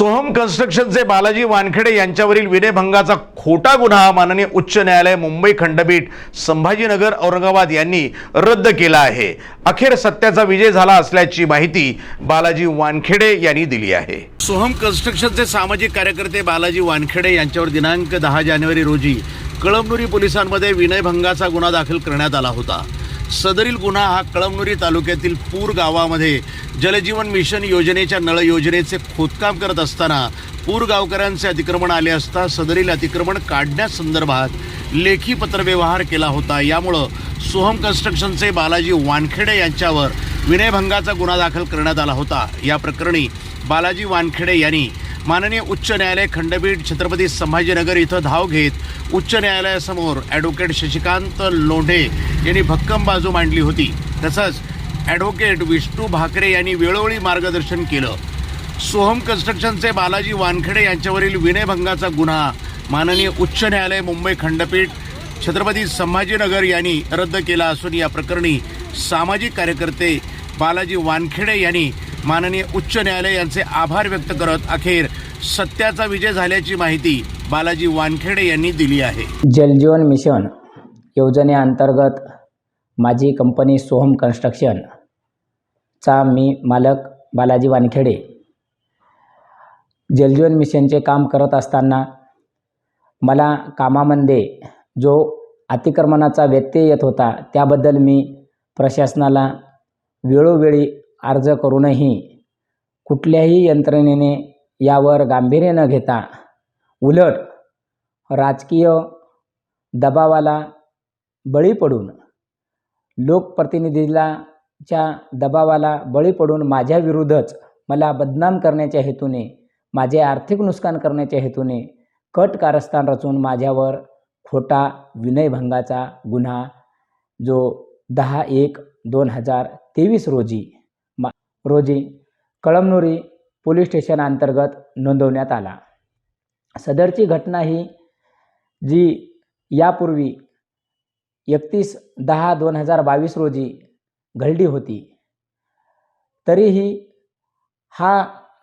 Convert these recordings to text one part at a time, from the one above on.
सोहम कन्स्ट्रक्शनचे बालाजी वानखेडे यांच्यावरील विनयभंगाचा खोटा गुन्हा माननीय उच्च न्यायालय मुंबई खंडपीठ संभाजीनगर औरंगाबाद यांनी रद्द केला आहे. अखेर सत्याचा विजय झाला असल्याची माहिती बालाजी वानखेडे यांनी दिली आहे. सोहम कन्स्ट्रक्शनचे सामाजिक कार्यकर्ते बालाजी वानखेडे यांच्यावर दिनांक दहा जानेवारी रोजी कळमनुरी पोलिसांमध्ये विनयभंगाचा गुन्हा दाखल करण्यात आला होता. सदरील गुन्हा हा कळमनुरी तालुक्यातील पूर गावामध्ये जलजीवन मिशन योजनेच्या नळ योजनेचे खोदकाम करत असताना पूर गावकऱ्यांचे अतिक्रमण आले असता सदरील अतिक्रमण काढण्यासंदर्भात लेखी पत्रव्यवहार केला होता. यामुळं सोहम कन्स्ट्रक्शनचे बालाजी वानखेडे यांच्यावर विनयभंगाचा गुन्हा दाखल करण्यात आला होता. या प्रकरणी बालाजी वानखेडे यांनी माननीय उच्च न्यायालय खंडपीठ छत्रपती संभाजीनगर इथं धाव घेत उच्च न्यायालयासमोर ॲडव्होकेट शशिकांत लोंढे यांनी भक्कम बाजू मांडली होती. तसंच ॲडव्होकेट विष्णू भाकरे यांनी वेळोवेळी मार्गदर्शन केलं. सोहम कन्स्ट्रक्शनचे बालाजी वानखेडे यांच्यावरील विनयभंगाचा गुन्हा माननीय उच्च न्यायालय मुंबई खंडपीठ छत्रपती संभाजीनगर यांनी रद्द केला असून या प्रकरणी सामाजिक कार्यकर्ते बालाजी वानखेडे यांनी माननीय उच्च न्यायालय यांचे आभार व्यक्त करत अखेर सत्याचा विजय झाल्याची माहिती बालाजी वानखेडे यांनी दिली आहे. जलजीवन मिशन योजनेअंतर्गत माझी कंपनी सोहम कन्स्ट्रक्शन चा मी मालक बालाजी वानखेडे जलजीवन मिशनचे काम करत असताना मला कामामध्ये जो अतिक्रमणाचा व्यत्यय येत होता त्याबद्दल मी प्रशासनाला वेळोवेळी अर्ज करूनही कुठल्याही यंत्रणेने यावर गांभीर्य न घेता उलट राजकीय दबावाला बळी पडून लोकप्रतिनिधीला च्या दबावाला बळी पडून माझ्या विरुद्धच मला बदनाम करण्याच्या हेतूने माझे आर्थिक नुकसान करण्याच्या हेतूने कट कारस्थान रचून माझ्यावर खोटा विनयभंगाचा गुन्हा जो दहा एक दोन हजार तेवीस रोजी रोजी कळमनुरी पोलीस स्टेशन अंतर्गत नोंदवण्यात आला. सदरची घटना ही जी यापूर्वी एकतीस दहा दोन हजार बावीस रोजी घडली होती तरीही हा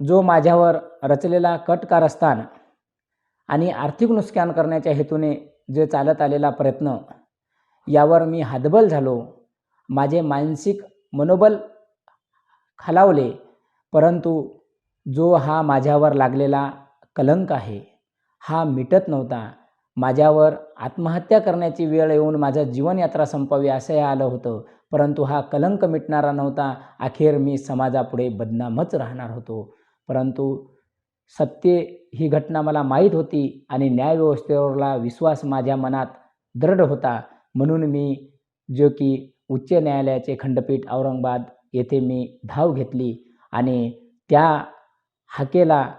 जो माझ्यावर रचलेला कट कारस्थान आणि आर्थिक नुकसान करण्याच्या हेतूने जे चालत आलेला प्रयत्न यावर मी हातबल झालो. माझे मानसिक मनोबल खालावले परंतु जो हा माझ्यावर लागलेला कलंक आहे हा मिटत नव्हता. माझ्यावर आत्महत्या करण्याची वेळ येऊन माझं जीवनयात्रा संपावी असं हे आलं होतं परंतु हा कलंक मिटणारा नव्हता. अखेर मी समाजापुढे बदनामच राहणार होतो. परंतु सत्य ही घटना मला माहीत होती आणि न्यायव्यवस्थेवरला विश्वास माझ्या मनात दृढ होता. म्हणून मी जो की उच्च न्यायालयाचे खंडपीठ औरंगाबाद येथे मी धाव घेतली आणि त्या हाकेला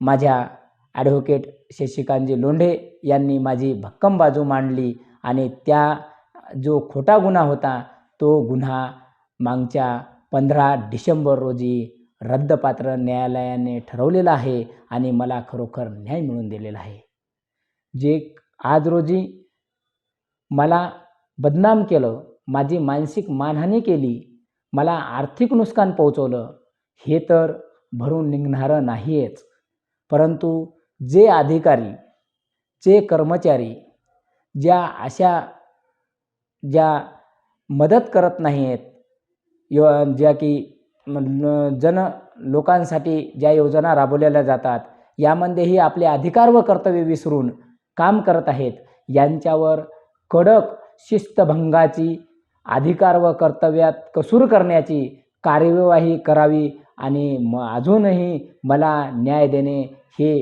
माझ्या ॲडव्होकेट शशिकांतजी लोंढे यांनी माझी भक्कम बाजू मांडली आणि त्या जो खोटा गुन्हा होता तो गुन्हा मागच्या पंधरा डिसेंबर रोजी रद्दपात्र न्यायालयाने ठरवलेला आहे आणि मला खरोखर न्याय मिळून दिलेला आहे. जे आज रोजी मला बदनाम केलं माझी मानसिक मानहानी केली मला आर्थिक नुकसान पोहोचवलं हे तर भरून निघणारं नाहीच परंतु जे अधिकारी जे कर्मचारी ज्या अशा ज्या मदत करत नाही आहेत यो ज्या की जन लोकांसाठी ज्या योजना राबवलेल्या जातात यामध्येही आपले अधिकार व कर्तव्य विसरून काम करत आहेत यांच्यावर कडक शिस्तभंगाची अधिकार व कर्तव्यात कसूर करण्याची कार्यवाही करावी आणि म अजूनही मला न्याय देणे हे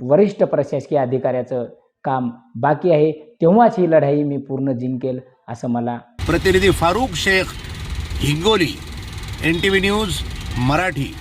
वरिष्ठ प्रशासकीय अधिकाऱ्याचं काम बाकी आहे. तेव्हाच ही लढाई मी पूर्ण जिंकेल असं मला प्रतिनिधी Farooq Shaikh Hingoli N T V news Marathi.